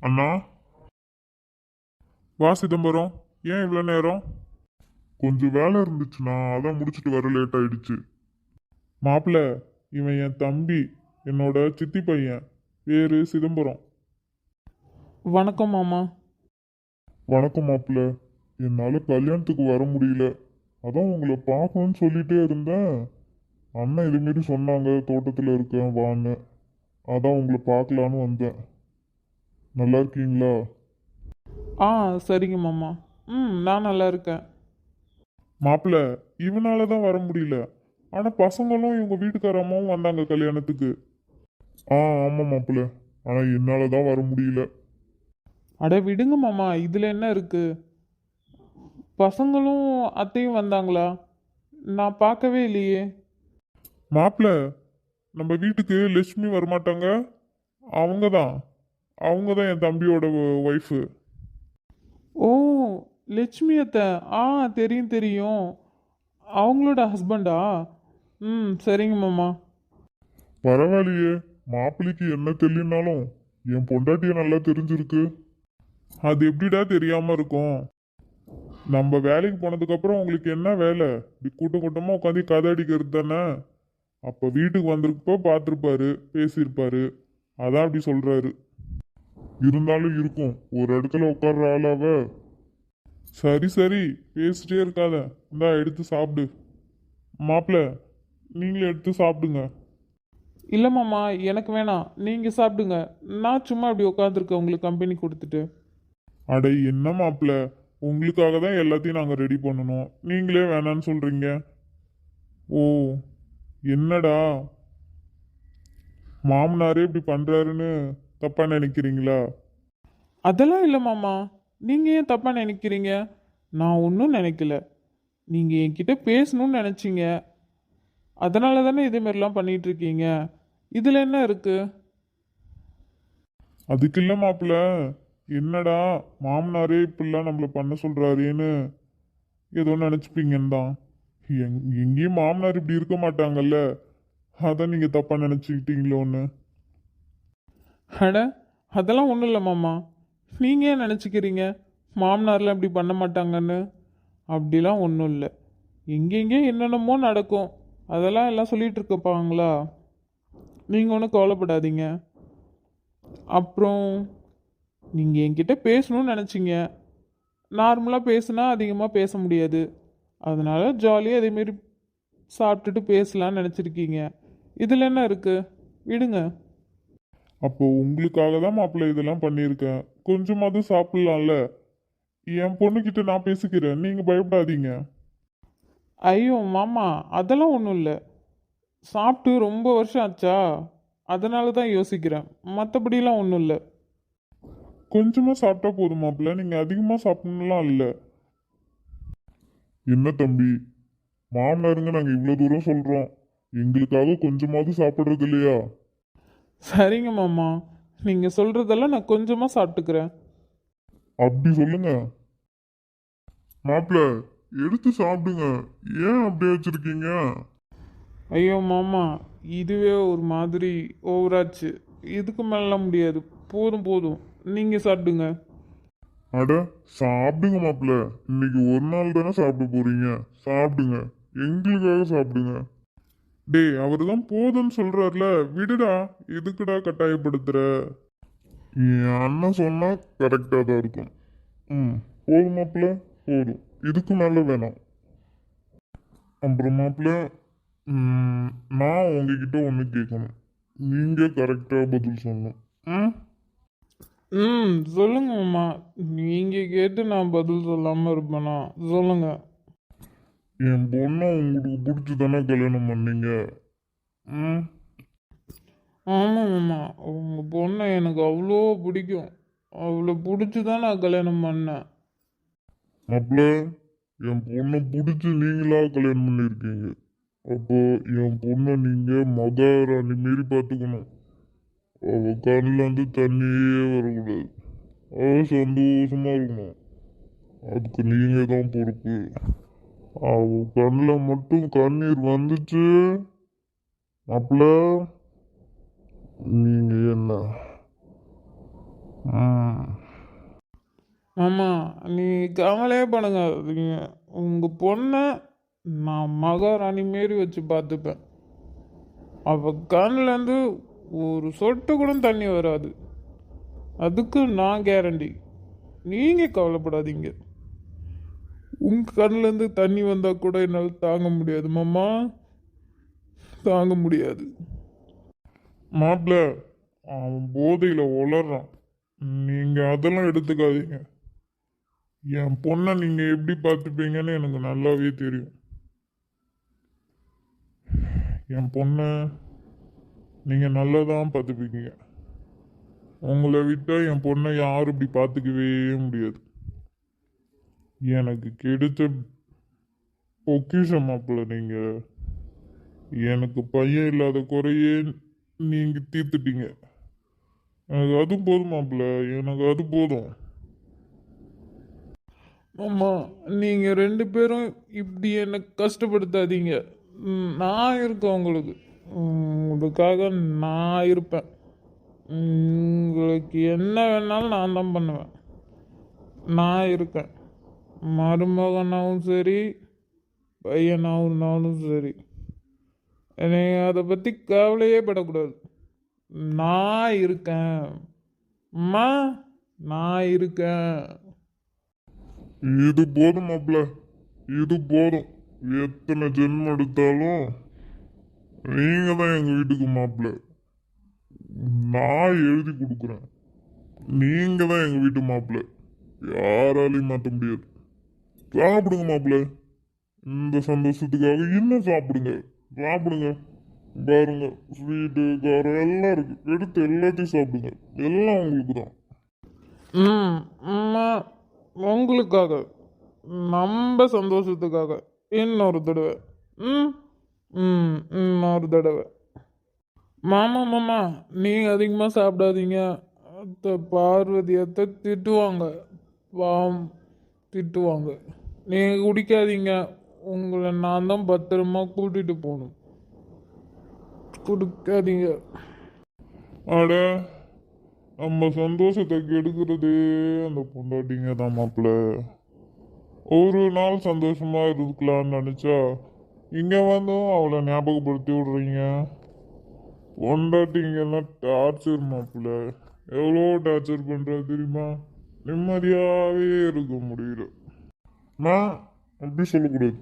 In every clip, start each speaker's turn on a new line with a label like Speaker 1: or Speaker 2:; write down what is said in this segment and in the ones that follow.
Speaker 1: அண்ணா? வா சிதம்பரம். ஏன் இவ்வளோ நேரம்? கொஞ்சம் வேலை இருந்துச்சுண்ணா. அதான் முடிச்சுட்டு வர லேட் ஆயிடுச்சு. மாப்பிள்ள இவன் என் தம்பி என்னோட சித்தி பையன். பேரு சிதம்பரம்.
Speaker 2: வணக்கம் மாமா.
Speaker 1: வணக்கம் மாப்பிள்ள. என்னால் கல்யாணத்துக்கு வர முடியல. அதான் உங்களை பார்க்கணும்னு சொல்லிட்டே இருந்தேன். அண்ணன் இதுமாரி சொன்னாங்க தோட்டத்தில் இருக்கேன் வான்னு. அதான் உங்களை பார்க்கலான்னு வந்தேன். நல்லா இருக்கீங்களா
Speaker 2: ஆ சரிங்க மாமா. ம் நான் நல்லா இருக்கேன்
Speaker 1: மாப்பிள்ள இவனால தான் வர முடியல. ஆனால் பசங்களும் இவங்க வீட்டுக்கார அம்மாவும் வந்தாங்க கல்யாணத்துக்கு. ஆ ஆமாம் மாப்பிள்ள ஆனால் என்னால் தான் வர முடியல.
Speaker 2: அட விடுங்க மாமா. இதில் என்ன இருக்கு? பசங்களும் அத்தையும் வந்தாங்களா? நான் பார்க்கவே இல்லையே.
Speaker 1: மாப்பிள்ள நம்ம வீட்டுக்கு லட்சுமி வரமாட்டாங்க? அவங்க தான். அவங்க தான் என் தம்பியோட ஒய்ஃபு
Speaker 2: ஓ லட்சுமி அத்தை. ஆ தெரியும் தெரியும். அவங்களோட ஹஸ்பண்டா ம் சரிங்க மாமா.
Speaker 1: பரவாயில்லையே. மாப்பிள்ளைக்கு என்ன தெரியலனாலும் என் பொண்டாட்டிய நல்லா தெரிஞ்சிருக்கு. அது எப்படிடா தெரியாம இருக்கும்? நம்ம வேலைக்கு போனதுக்கப்புறம் உங்களுக்கு என்ன வேலை? இப்படி கூட்டம் கூட்டமாக உட்காந்து கதை அடிக்கிறது தானே? அப்போ வீட்டுக்கு வந்திருக்கப்போ பார்த்துருப்பாரு பேசியிருப்பாரு. அதான் அப்படி சொல்றாரு. இருந்தாலும் இருக்கும். ஒரு இடத்துல உட்கார்ற ஆளாவ? சரி சரி. பேசிட்டே இருக்காத. இந்தா எடுத்து சாப்பிடு. மாப்பிள்ள நீங்களே எடுத்து சாப்பிடுங்க.
Speaker 2: இல்லை மாமா எனக்கு வேணாம். நீங்கள் சாப்பிடுங்க. நான் சும்மா அப்படி உட்காந்துருக்கேன் உங்களுக்கு கம்பெனி கொடுத்துட்டு.
Speaker 1: அட என்ன மாப்பிள்ள உங்களுக்காக தான் எல்லாத்தையும் நாங்கள் ரெடி பண்ணணும். நீங்களே வேணான்னு சொல்கிறீங்க ஓ என்னடா? மாமனாரே இப்படி பண்ணுறாருன்னு தப்பாக நினைக்கிறீங்களா?
Speaker 2: அதெல்லாம் இல்லை மாமா. நீங்கள் ஏன் தப்பாக நினைக்கிறீங்க? நான் ஒன்றும் நினைக்கல. நீங்கள் என்கிட்ட பேசணும்னு நினச்சிங்க. அதனால தானே இதேமாரிலாம் பண்ணிட்டு இருக்கீங்க. இதில் என்ன இருக்குது
Speaker 1: அதுக்கு இல்லை மாப்பிள்ள. என்னடா மாமனாரே இப்படிலாம் நம்மளை பண்ண சொல்கிறாரேன்னு ஏதோ நினச்சிப்பீங்கன்னு தான். எங் எங்கேயும் மாமனார் இப்படி இருக்க மாட்டாங்கல்ல. அதான் நீங்கள் தப்பாக நினச்சிக்கிட்டீங்களோன்னு.
Speaker 2: அட அதெல்லாம் ஒன்றும் இல்லை மாமா. நீங்கள் ஏன் நினச்சிக்கிறீங்க? மாமனார்லாம் இப்படி பண்ண மாட்டாங்கன்னு. அப்படிலாம் ஒன்றும் இல்லை. எங்கெங்கே என்னென்னமோ நடக்கும். அதெல்லாம் எல்லாம் சொல்லிகிட்டு இருக்கப்பாங்களா நீங்கள் ஒன்றும் கவலைப்படாதீங்க. அப்புறம் நீங்கள் என்கிட்ட பேசணும்னு நினச்சிங்க. நார்மலாக பேசுனா அதிகமாக பேச முடியாது. அதனால் ஜாலியாக அதேமாரி சாப்பிட்டுட்டு பேசலாம்னு நினச்சிருக்கீங்க. இதில் என்ன இருக்குது விடுங்க.
Speaker 1: அப்போ உங்களுக்காக தான் மாப்பிள்ளை இதெல்லாம் பண்ணியிருக்கேன். கொஞ்சமாவது சாப்பிடலாம்ல? என் பொண்ணுக்கிட்ட நான் பேசிக்கிறேன். நீங்கள் பயப்படாதீங்க.
Speaker 2: ஐயோ மாமா அதெல்லாம் ஒன்றும் இல்லை. சாப்பிட்டு ரொம்ப வருஷம் ஆச்சா? அதனால தான் யோசிக்கிறேன். மற்றபடிலாம் ஒன்றும் இல்லை.
Speaker 1: கொஞ்சமாக சாப்பிட்டா போதும் மாப்பிள்ள. நீங்கள் அதிகமாக சாப்பிடணும்லாம் இல்லை. என்ன தம்பி? மாமனாருங்க நாங்கள் இவ்வளோ தூரம் சொல்கிறோம் எங்களுக்காக கொஞ்சமாவது சாப்பிட்றது இல்லையா?
Speaker 2: சரிங்க மாமா. நீங்கள் சொல்கிறதெல்லாம் நான் கொஞ்சமாக சாப்பிட்டுக்கிறேன்.
Speaker 1: அப்படி சொல்லுங்க. மாப்பிள்ள எடுத்து சாப்பிடுங்க. ஏன் அப்படியே வச்சிருக்கீங்க?
Speaker 2: ஐயோ மாமா இதுவே ஒரு மாதிரி ஓவராச்சு. இதுக்கு மேலாம் முடியாது. போதும் போதும். நீங்கள் சாப்பிடுங்க.
Speaker 1: அட சாப்பிடுங்க மாப்பிள்ள இன்னைக்கு ஒரு நாள் தானே சாப்பிட போறீங்க. சாப்பிடுங்க. எங்களுக்காக சாப்பிடுங்க. டேய் அவர் தான் போதும்னு சொல்றாருல. விடுடா எதுக்குடா கட்டாயப்படுத்துற? என் அண்ணன் சொன்னா கரெக்டாக தான் இருக்கும். ம். போதும் மாப்பிள்ள போதும். இதுக்கு மேலே வேணாம் அப்புறம் மாப்பிள்ள ம், நான் உங்ககிட்ட ஒன்று கேட்கணும். நீங்கள் கரெக்டாக பதில் சொல்லணும். ம்?
Speaker 2: ம் சொல்லுங்க மாமா. நீங்கள் கேட்டு நான் பதில் சொல்லாமல் இருப்பேனா? சொல்லுங்கள்
Speaker 1: என் பொண்ணை உங்களுக்கு பிடிச்சி தானே கல்யாணம் பண்ணீங்க? ம்?
Speaker 2: ஆமாம் மாமா. உங்கள் பொண்ணை எனக்கு அவ்வளோ பிடிக்கும். அவ்வளோ பிடிச்சி தான் நான் கல்யாணம் பண்ணேன்.
Speaker 1: மாப்பிள்ள என் பொண்ணை பிடிச்சி நீங்களா கல்யாணம் பண்ணியிருக்கீங்க? அப்போ என் பொண்ணை நீங்க மகாராணி மாரி பார்த்துக்கணும். அவ கண்ணில் வந்து தண்ணியே வரக்கூடாது. அவ சந்தோஷமா இருக்கணும். அதுக்கு நீங்க தான் பொறுப்பு. அவ கண்ணில் மட்டும் கண்ணீர் வந்துச்சு. மாப்பிள்ள நீங்கள் என்ன?
Speaker 2: ஆமாம் நீ கவலையே பண்ணுங்க உங்கள் பொண்ணை நான் மகாராணி மாரி வச்சு பார்த்துப்பேன். அவள் கண்ணிலேருந்து ஒரு சொட்டு கூட தண்ணி வராது. அதுக்கு நான் கேரண்டி நீங்கள் கவலைப்படாதீங்க. உங்கள் கண்ணிலேருந்து தண்ணி வந்தால் கூட என்னால் தாங்க முடியாது மாமா. தாங்க முடியாது.
Speaker 1: மாப்பிள்ள அவன் போதையில் உளறான். நீங்கள் அதெல்லாம் எடுத்துக்காதீங்க. என் பொண்ணை நீங்கள் எப்படி பார்த்துப்பீங்கன்னு எனக்கு நல்லாவே தெரியும். என் பொண்ணை நீங்கள் நல்லா தான் பார்த்துப்பீங்க. உங்களை விட்டால் என் பொண்ணை யாரும் இப்படி பார்த்துக்கவே முடியாது. எனக்கு கிடைச்ச பொக்கிஷம் மாப்பிள்ள நீங்கள் எனக்கு பையன் இல்லாத குறையே நீங்கள் தீர்த்துட்டீங்க. எனக்கு அது போதும் மாப்பிள்ள எனக்கு அது போதும்.
Speaker 2: மாமா நீங்கள் ரெண்டு பேரும் இப்படி என்னை கஷ்டப்படுத்தாதீங்க. நான் இருக்கேன் உங்களுக்கு. உங்களுக்காக நான் இருப்பேன். உங்களுக்கு என்ன வேணாலும் நான் தான் பண்ணுவேன். நான் இருக்கேன். மருமகனாகவும் சரி பையனாவுனாலும் சரி என்னை அதை பற்றி கவலையே படக்கூடாது. நான் இருக்கேன். அம்மா நான் இருக்கேன்.
Speaker 1: இது போதும் மாப்பிள்ள. இது போதும். எத்தனை ஜென்மம் எடுத்தாலும் நீங்கள் தான் எங்கள் வீட்டுக்கு மாப்பிள்ள. நான் எழுதி கொடுக்குறேன். நீங்கள் தான் எங்கள் வீட்டு மாப்பிள்ள. யாராலையும் மாற்ற முடியாது. சாப்பிடுங்க மாப்பிள்ள. இந்த சந்தோஷத்துக்காக இன்னும் சாப்பிடுங்க. சாப்பிடுங்க. பாருங்க ஸ்வீட்டு காரம் எல்லாம் இருக்கு. எடுத்து எல்லாத்தையும் சாப்பிடுங்க. எல்லாம் உங்களுக்கு தான்.
Speaker 2: ம் அம்மா உங்களுக்காக நம்ம சந்தோஷத்துக்காக இன்னொரு தடவை. ம் ம் இன்னொரு தடவை. மாமா மாமா நீங்கள் அதிகமாக சாப்பிடாதீங்க. அத்தை பார்வதி அத்தை திட்டுவாங்க. பாவம் திட்டுவாங்க. நீங்கள் குடிக்காதீங்க. உங்களை நான் தான் பத்திரமா கூட்டிகிட்டு போகணும். குடிக்காதீங்க.
Speaker 1: அட நம்ம சந்தோஷத்தை கெடுக்கிறதே அந்த பொண்டாட்டிங்க தான் மாப்பிள்ள ஒரு நாள் சந்தோஷமா இருக்கலாம்னு நினச்சா இங்கே வந்தும் அவளை ஞாபகப்படுத்தி விடுறீங்க? பொண்டாட்டிங்கெல்லாம் டார்ச்சர் மாப்பிள்ள எவ்வளோ டார்ச்சர் பண்ணுறா தெரியுமா? நிம்மதியாகவே இருக்க முடியல. நான் அப்படி சொல்லக்கூடாது.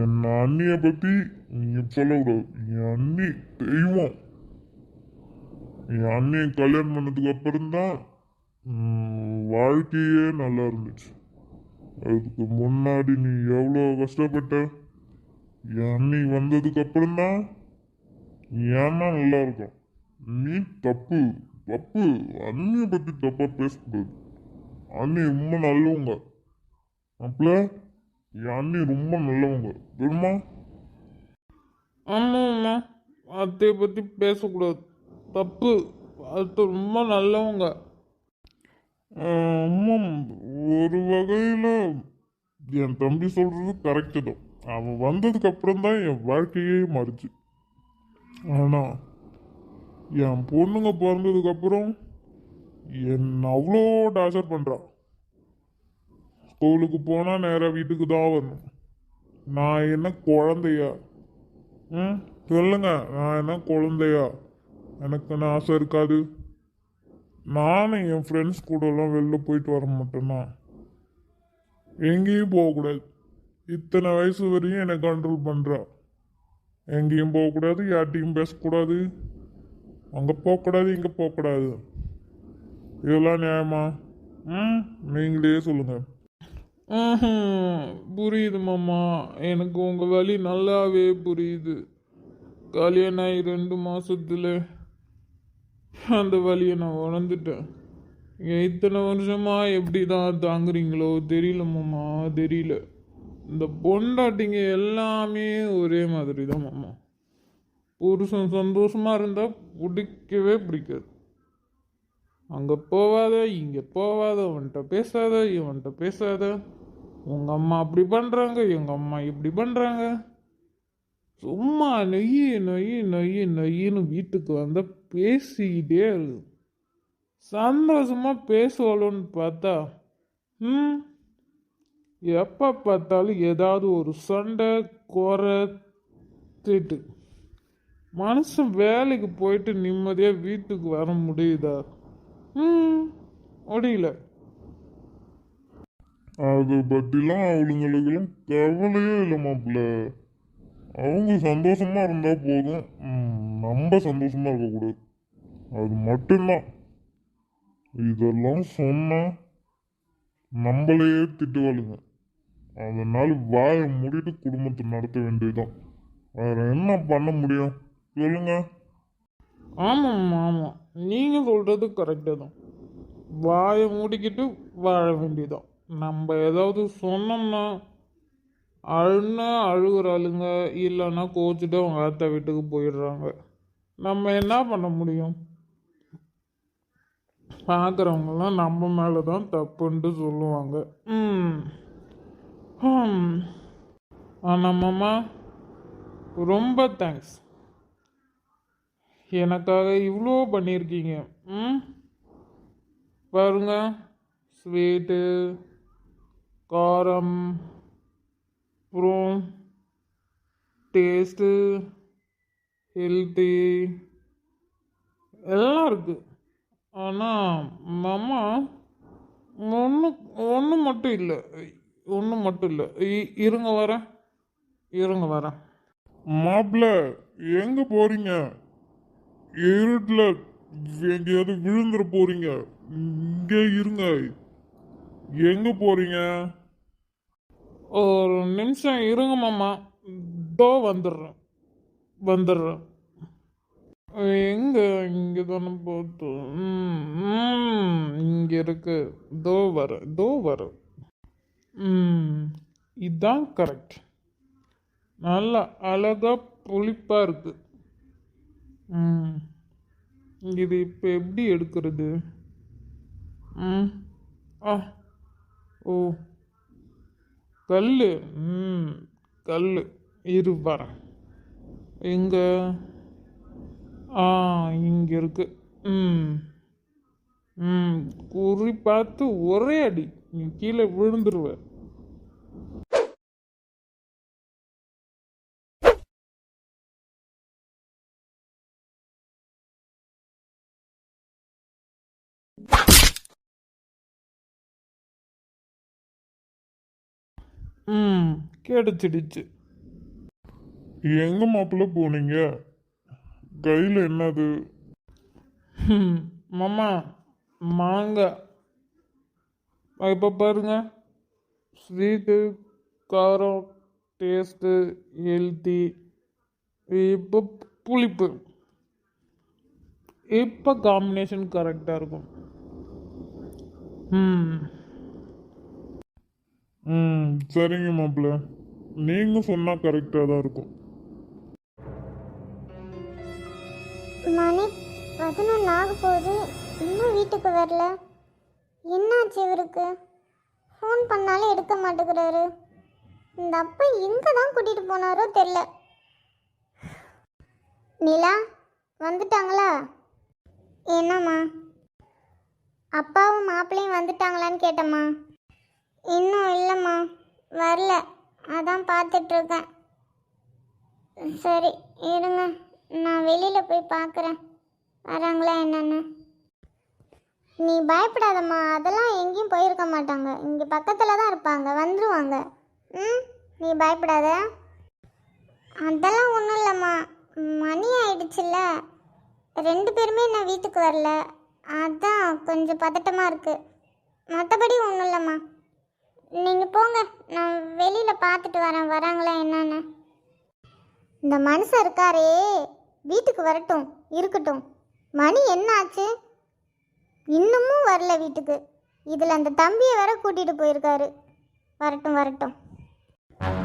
Speaker 1: என் அண்ணியை பற்றி நீங்கள் சொல்லக்கூடாது. என் அண்ணி தெய்வம். என் அண்ணியை கல்யாணம் பண்ணதுக்கு அப்புறம்தான் வாழ்க்கையே நல்லா இருந்துச்சு. அதுக்கு முன்னாடி நீ எவ்வளோ கஷ்டப்பட்ட? என் அண்ணி வந்ததுக்கு அப்புறம்தான் ஏன்னா நல்லா இருக்கும் நீ தப்பு தப்பு. அண்ணியை பற்றி தப்பாக பேசக்கூடாது. அண்ணி ரொம்ப நல்லவங்க. அப்பல என் அண்ணி ரொம்ப நல்லவங்க. தெரியுமா
Speaker 2: ஆமாம் அம்மா அத்தையை பற்றி பேசக்கூடாது. தப்பு. அத்தை ரொம்ப நல்லவங்க.
Speaker 1: அம்மா ஒரு வகையில் என் தம்பி சொல்றது கரெக்டு தான். அவன் வந்ததுக்கு அப்புறம் தான் என் வாழ்க்கையே மாறுச்சு. ஆனால் என் பொண்ணுங்க பிறந்ததுக்கு அப்புறம் என்ன அவ்வளோ டார்ச்சர் பண்ணுறான் ஸ்கூலுக்கு போனால் நேராக வீட்டுக்கு தான் வரணும் நான் என்ன குழந்தையா? ம் சொல்லுங்க. நான் என்ன குழந்தையா? எனக்கு என்ன ஆசை இருக்காது? நானும் என் ஃப்ரெண்ட்ஸ் கூடலாம் வெளில போயிட்டு வர மாட்டேன்னா எங்கேயும் போகக்கூடாது இத்தனை வயசு வரையும் என்னை கண்ட்ரோல் பண்ணுறா எங்கேயும் போகக்கூடாது யார்கிட்டையும் பேசக்கூடாது அங்கே போகக்கூடாது இங்கே போகக்கூடாது இதெல்லாம் நியாயமா? ம் நீங்களே சொல்லுங்கள்
Speaker 2: புரியுது மாமா. எனக்கு உங்கள் வழி நல்லாவே புரியுது. கல்யாணம் ஆகி ரெண்டு மாதத்தில் அந்த வழியை நான் உணர்ந்துட்டேன். இத்தனை வருஷமா எப்படி தான் தாங்குறீங்களோ தெரியல மாமா. தெரியல. இந்த பொண்டாட்டிங்க எல்லாமே ஒரே மாதிரி தான் மாமா. புருஷன் சந்தோஷமாக இருந்தால் பிடிக்கவே பிடிக்காது. அங்கே போவாத இங்கே போவாத அவன்கிட்ட பேசாத இவன்கிட்ட பேசாத. உங்கள் அம்மா அப்படி பண்ணுறாங்க எங்கள் அம்மா இப்படி பண்ணுறாங்க சும்மா நொய்யி நொய் நொய் நொய்யின்னு வீட்டுக்கு வந்தால் பேசிக்கிட்டே இருக்கு. சந்தோஷமாக பேசுவாளோன்னு பார்த்தா ம் எப்போ பார்த்தாலும் ஏதாவது ஒரு சண்டை குறை திட்டு மனுஷன் வேலைக்கு போயிட்டு நிம்மதியாக வீட்டுக்கு வர முடியுதா? ம் முடியல.
Speaker 1: அதை பற்றிலாம் அவளுங்களுக்கெல்லாம் கவலையே இல்லை மாப்பிள்ள. அவங்க சந்தோஷமாக இருந்தால் போதும். நம்ம சந்தோஷமாக இருக்கக்கூடாது. அது மட்டும்தான். இதெல்லாம் சொன்னால் நம்மளையே திட்டுவாளுங்க. அதனால் வாயை மூடிட்டு குடும்பத்தை நடத்த வேண்டியதுதான். வேற என்ன பண்ண முடியும்? சொல்லுங்க.
Speaker 2: ஆமாம் ஆமாம் நீங்கள் சொல்கிறது கரெக்டாக தான். வாயை மூடிக்கிட்டு வாழ வேண்டியதான் நம்ம ஏதாவது சொன்னோம்னா அழுன்னா அழுகுறாளுங்க இல்லைன்னா கோச்சிட்டு அவங்க அத்தை வீட்டுக்கு போயிடுறாங்க. நம்ம என்ன பண்ண முடியும்? பார்க்குறவங்களாம் நம்ம மேலே தான் தப்புன்ட்டு சொல்லுவாங்க. ம். மாமா ரொம்ப தேங்க்ஸ் எனக்காக இவ்வளோ பண்ணியிருக்கீங்க. ம். பாருங்க ஸ்வீட்டு காரம் அப்புறம் டேஸ்ட்டு ஹெல்த்தி எல்லாம் இருக்குது ஆனால் மாமா ஒன்று ஒன்று மட்டும் இல்லை. ஒன்று மட்டும் இல்லை. இ- இருங்க வரேன் இருங்க வரேன்
Speaker 1: மாப்பிள்ள எங்கே போகிறீங்க இருட்டில் எங்கேயாவது விழுந்துட போகிறீங்க இங்கே இருங்க. எங்கே போகிறீங்க
Speaker 2: ஒரு நிமிஷம் இருங்க மாமா. தோ வந்துடுறேன் வந்துடுறேன் எங்க இங்கே தானே போட்டு. இங்கே இருக்கு. தோ வர தோ வர. இதுதான் கரெக்ட் நல்லா அழகா புளிப்பா இருக்கு. ம் இது இப்போ எப்படி எடுக்கிறது? ம் ஆ ஓ. கல் ம் கல் இரு வரேன் எங்கே? ஆ இங்கே இருக்கு. ம் ம். குறி பார்த்து ஒரே அடி. நீ கீழே விழுந்துருவேன் ம். கிடைச்சிடுச்சு
Speaker 1: எங்க மாப்பிள்ள போனீங்க? கையில் என்னது?
Speaker 2: மாமா மாங்காய் இப்போ பாருங்க. ஸ்வீட்டு காரம் டேஸ்ட்டு ஹெல்த்தி இப்போ புளிப்பு. இப்போ காம்பினேஷன் கரெக்டாக இருக்கும். ம்
Speaker 1: ம். சரிங்க மாப்பிள்ள. நீங்க சொன்னா கரெக்டாக தான் இருக்கும்.
Speaker 3: மணி பதினொன்று ஆக போகுது. இன்னும் வீட்டுக்கு வரல. என்னாச்சு இவருக்கு? ஃபோன் பண்ணாலும் எடுக்க மாட்டேங்கிறாரு. இந்த அப்பா எங்கே தான் கூட்டிகிட்டு போனாரோ தெரில நிலா வந்துட்டாங்களா? என்னம்மா? அப்பாவும் மாப்பிள்ளையும் வந்துட்டாங்களான்னு கேட்டம்மா. இன்னும் இல்லைம்மா வரல. அதான் பார்த்துட்ருக்கேன். சரி இருங்க. நான் வெளியில் போய் பார்க்குறேன். வராங்களா என்னென்னு. நீ பயப்படாதம்மா அதெல்லாம் எங்கேயும் போயிருக்க மாட்டாங்க. இங்கே பக்கத்தில் தான் இருப்பாங்க வந்துருவாங்க. ம்? நீ பயப்படாத. அதெல்லாம் ஒன்றும் இல்லைம்மா. மணி ஆயிடுச்சுல்ல. ரெண்டு பேருமே நான் வீட்டுக்கு வரல. அதான் கொஞ்சம் பதட்டமாக இருக்குது மற்றபடி ஒன்றும் இல்லைம்மா. நீங்கள் போங்க. நான் வெளியில் பார்த்துட்டு வரேன். வராங்களா என்னன்னு. இந்த மனுஷன் இருக்காரே. வீட்டுக்கு வரட்டும். இருக்கட்டும். மணி என்ன ஆச்சு? இன்னமும் வரல வீட்டுக்கு. இதில் அந்த தம்பியை வர கூட்டிகிட்டு போயிருக்காரு. வரட்டும் வரட்டும்.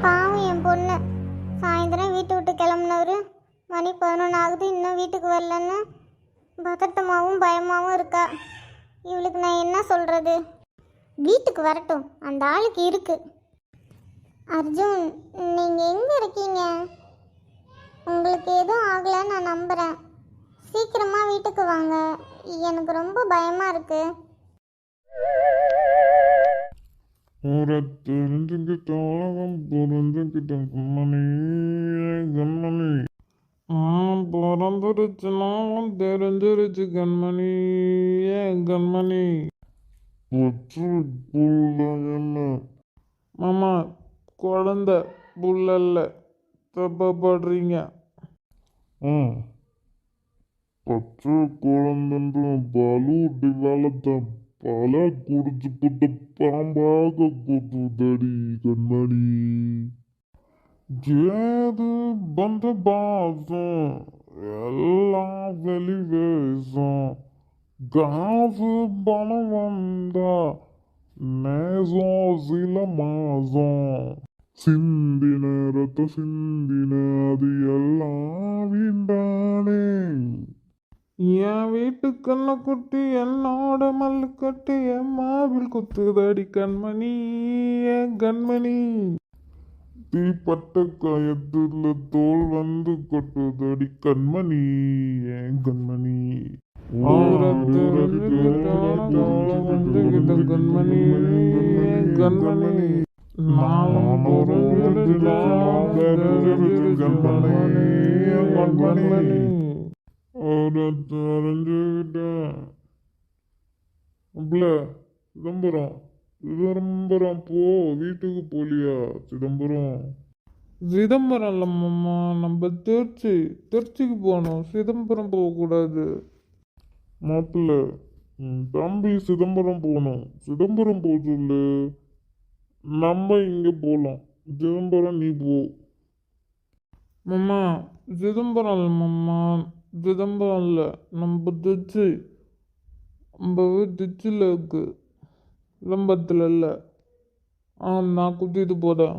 Speaker 3: பாவம் என் பொண்ணு. சாயந்தரம் வீட்டை விட்டு கிளம்புனவர் மணி பதினொன்று ஆகுது. இன்னும் வீட்டுக்கு வரலன்னு பதட்டமாகவும் பயமாகவும் இருக்கா. இவளுக்கு நான் என்ன சொல்கிறது வீட்டுக்கு வரட்டும். அந்த ஆளுக்கு இருக்கு. அர்ஜுன் நீங்கள் எங்கே இருக்கீங்க? உங்களுக்கு எதுவும் ஆகலை நான் நம்புகிறேன் சீக்கிரமாக வீட்டுக்கு வாங்க. எனக்கு ரொம்ப பயமாக இருக்குது
Speaker 1: ஒரு தெரிஞ்சுக்கிட்ட உலகம் புரிஞ்சுக்கிட்ட கம்மணி
Speaker 2: ஆ பிறந்துருச்சுனாலும் தெரிஞ்சிருச்சு கண்மணி ஏ கண்மணி.
Speaker 1: ஒற்று புள்ள என்ன
Speaker 2: மாமா குழந்த புள்ளல்ல. தப்பப்படுறீங்க.
Speaker 1: ம் பச்சை குழந்தைன்ற பலு வளர்த்த பல குடிச்சு போட்டு பாம்பாக குத்துதடி கண்மணி. ஏது பந்த பாசம். எல்லாம் வெளிவேசம் காசு பணம் வந்தா நேசம் சில மாசம் சிந்தின ரத்த சிந்தின அது எல்லாம் வீண்டானே
Speaker 2: என் வீட்டு கண்ணை குட்டி என்னோட மல்லு கட்டி என் மாவில் குத்துதடி கண்மணி என் கண்மணி
Speaker 1: தீப்பட்ட காயத்துல தோல் வந்து கொட்டுதடி கண்மணி என் கண்மணி
Speaker 2: கண்மணி கண்மணி
Speaker 1: அப்பல சிதம்பரம் சிதம்பரம் போ வீட்டுக்கு போலியா சிதம்பரம்
Speaker 2: சிதம்பரம் இல்லம்மா நம்ம திருச்சி திருச்சிக்கு போகணும் சிதம்பரம் போகக்கூடாது
Speaker 1: மாப்பிள்ள தம்பி சிதம்பரம் போகணும். சிதம்பரம் போக நம்ம இங்கே போகலாம் சிதம்பரம் நீ போ.
Speaker 2: மம்மா சிதம்பரம் இல்லை சிதம்பரம் இல்லை. நம்ம திருச்சி. நம்ம திருச்சியில் இருக்கு. சிதம்பரத்தில் இல்லை. ஆ நான் கூட்டிகிட்டு போகிறேன்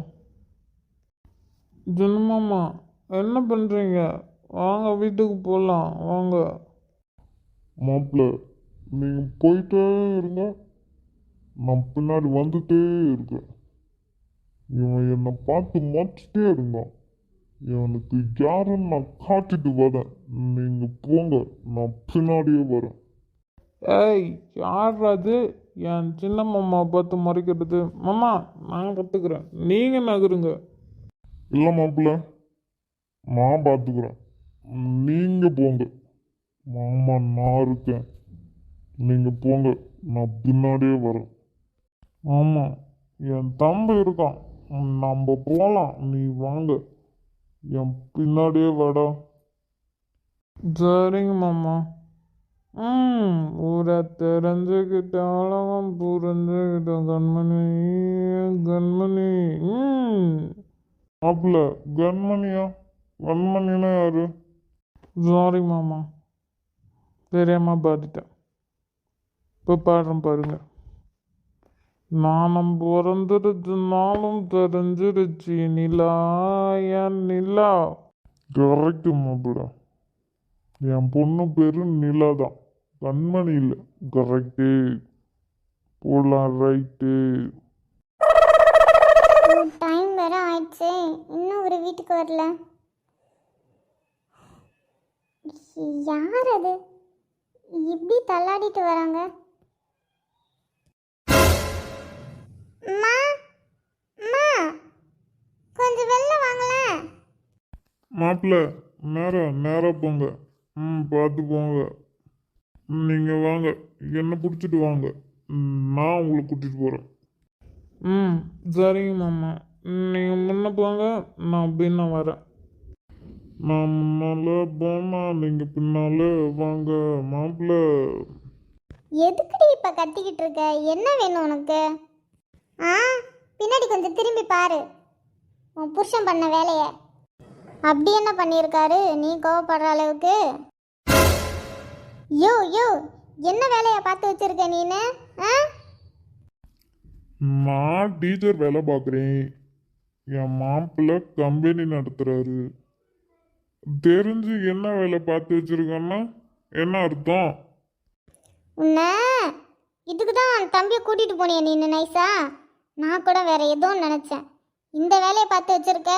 Speaker 2: ஜனமாமா என்ன பண்ணுறீங்க வாங்க வீட்டுக்கு போகலாம் வாங்க.
Speaker 1: மாப்பிள்ள நீங்க போயிட்டே இருங்க. நான் பின்னாடி வந்துட்டே இருக்கேன். இவன் என்னை பார்த்து மாற்றிட்டே இருந்தான். இவனுக்கு யாருன்னு நான் காட்டிட்டு வரேன். நீங்க போங்க நான் பின்னாடியே வரேன்.
Speaker 2: ஏய் யார் அது என் சின்ன மாமா பார்த்து மறைக்கிறது. மாமா நான் கற்றுக்குறேன் நீங்கள் நகருங்க.
Speaker 1: இல்லை மாப்பிள்ள நான் பார்த்துக்கிறேன் நீங்க போங்க. மாமா நான் இருக்கேன். நீங்க போங்க நான் பின்னாடியே வரேன்.
Speaker 2: ஆமாம் என் தம்பி இருக்கான். நம்ம போகலாம் நீ வாங்க. என் பின்னாடியே வாடா. சரிங்க மாமா. ம் ஊரை தெரிஞ்சுக்கிட்டாலும் புரிஞ்சுக்கிட்டோம் கண்மணி கண்மணி. ம்.
Speaker 1: மாப்பிள்ள கண்மணியா? கண்மணினா யாரு?
Speaker 2: சாரி மாமா. தெரியாமல் பார்த்துட்டேன் இப்போ பாடுறேன் பாருங்க. நானும் பிறந்துருச்சுனாலும் தெரிஞ்சிருச்சு நிலா என் நிலா.
Speaker 1: கரெக்டு மாப்பிள்ள என் பொண்ணு பேரு நிலா தான் கண்மணி இல்லை. கரெக்டு போலாம் ரைட்டு
Speaker 3: டைம் வேற ஆயிடுச்சு. இன்னும் ஒரு வீட்டுக்கு வரல. யார் அது? இப்படி தள்ளாடிட்டு வராங்க? அம்மா அம்மா கொஞ்சம் வெளில வாங்களேன்
Speaker 1: மாப்பிள்ள நேரம் நேரம் போங்க. ம் பார்த்து போங்க. ம், நீங்க வாங்க. என்ன பிடிச்சிட்டு வாங்க. ம், நான் உங்களை கூட்டிட்டு போறேன்.
Speaker 2: ம் சரிங்க மாமா. நீங்கள் முன்ன போங்க. நான் பின்ன வரேன்.
Speaker 1: நான் முன்னால போனா நீங்க பின்னால வாங்க மாப்பிள்ள.
Speaker 3: எதுக்குடி இப்ப கத்திக்கிட்டு இருக்க? என்ன வேணும் உனக்கு? ஆ பின்னாடி கொஞ்சம் திரும்பி பாரு. உன் புருஷன் பண்ண வேலைய. அப்படி என்ன பண்ணியிருக்காரு? நீ கோவப்படுற அளவுக்கு? யோ யோ என்ன வேலையை பார்த்து வச்சிருக்க நீனு? ஆ?
Speaker 1: நான் டீச்சர் வேலை பார்க்குறேன். என் மாப்பிள்ளை கம்பெனி நடத்துறாரு. தெரிஞ்சு என்ன வேலை பார்த்து வச்சிருக்கேன்னா என்ன அர்த்தம்?
Speaker 3: உன்ன இதுக்கு தான் தம்பியை கூட்டிட்டு போனியா நீ நைஸா நான் கூட வேற ஏதோ நினைச்சேன். இந்த வேலையை பார்த்து வச்சிருக்க?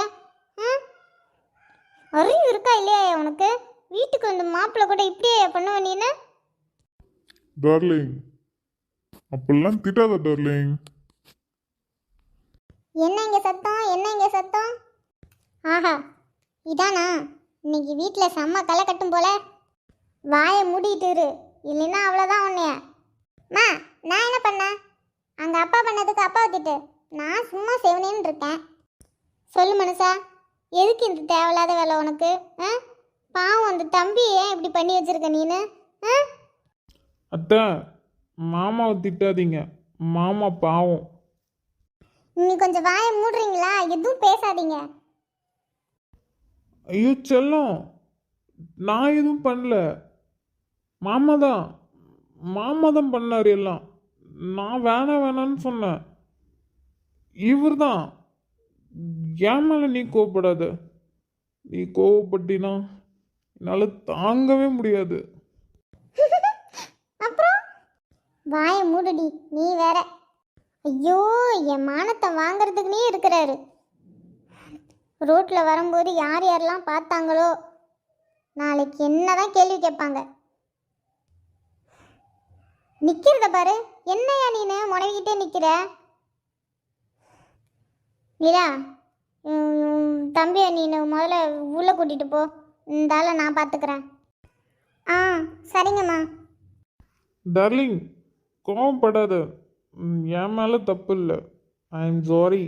Speaker 3: அறிவு இருக்கா இல்லையா உனக்கு? வீட்டுக்கு வந்து மாப்பிள்ளை கூட இப்படியே பண்ணுவ நீனு
Speaker 1: டார்லிங் அப்படிலாம் திட்டாத டார்லிங்
Speaker 3: என்ன இங்க சத்தம்? என்ன இங்க சத்தம்? ஆஹா இதானா? இன்னைக்கு வீட்டில் செம்ம களை கட்டும் போல. வாயை மூடிட்டு இரு. இல்லைன்னா அவ்வளோதான் உன்னைய. மா நான் என்ன பண்ணேன் அங்கே அப்பா பண்ணதுக்கு அப்பா திட்டு நான் சும்மா செவனேன்னு இருக்கேன். சொல்லு மனுஷா எதுக்கு இந்த தேவையில்லாத வேலை உனக்கு? ஆ? பாவம் அந்த தம்பி ஏன் இப்படி பண்ணி வச்சிருக்க நீனு? ஆ?
Speaker 2: அத்தை மாமாவை திட்டாதீங்க மாமா பாவம்.
Speaker 3: நீ கொஞ்சம் வாயை மூடுறீங்களா? எதுவும் பேசாதீங்க.
Speaker 2: ஐயோ செல்லம் நான் எதுவும் பண்ணல. மாமா தான் மாமா தான் பண்ணார் எல்லாம். நான் வேணாம் வேணான்னு சொன்னேன். இவர் தான். என் மேலே நீ கோவப்படாத. நீ கோவப்பட்டினா என்னால் தாங்கவே முடியாது.
Speaker 3: அப்புறம்? வாயை மூடுடி நீ வேற. ஐயோ என் மானத்தை வாங்குறதுக்குனே இருக்கிறாரு. ரோட்டில் வரும்போது யார் யாரெல்லாம் பார்த்தாங்களோ நாளைக்கு என்ன தான் கேள்வி கேட்பாங்க. நிற்கிறத பாரு. என்னையா நீனு? முனைவிக்கிட்டே நிற்கிற மீரா தம்பியை நீனு முதல்ல உள்ளே கூட்டிகிட்டு போ. இந்த ஆளை நான் பார்த்துக்கிறேன் ஆ சரிங்கம்மா.
Speaker 2: டார்லிங் கோவப்படாத. என் மேலே தப்பு இல்லை. I am sorry.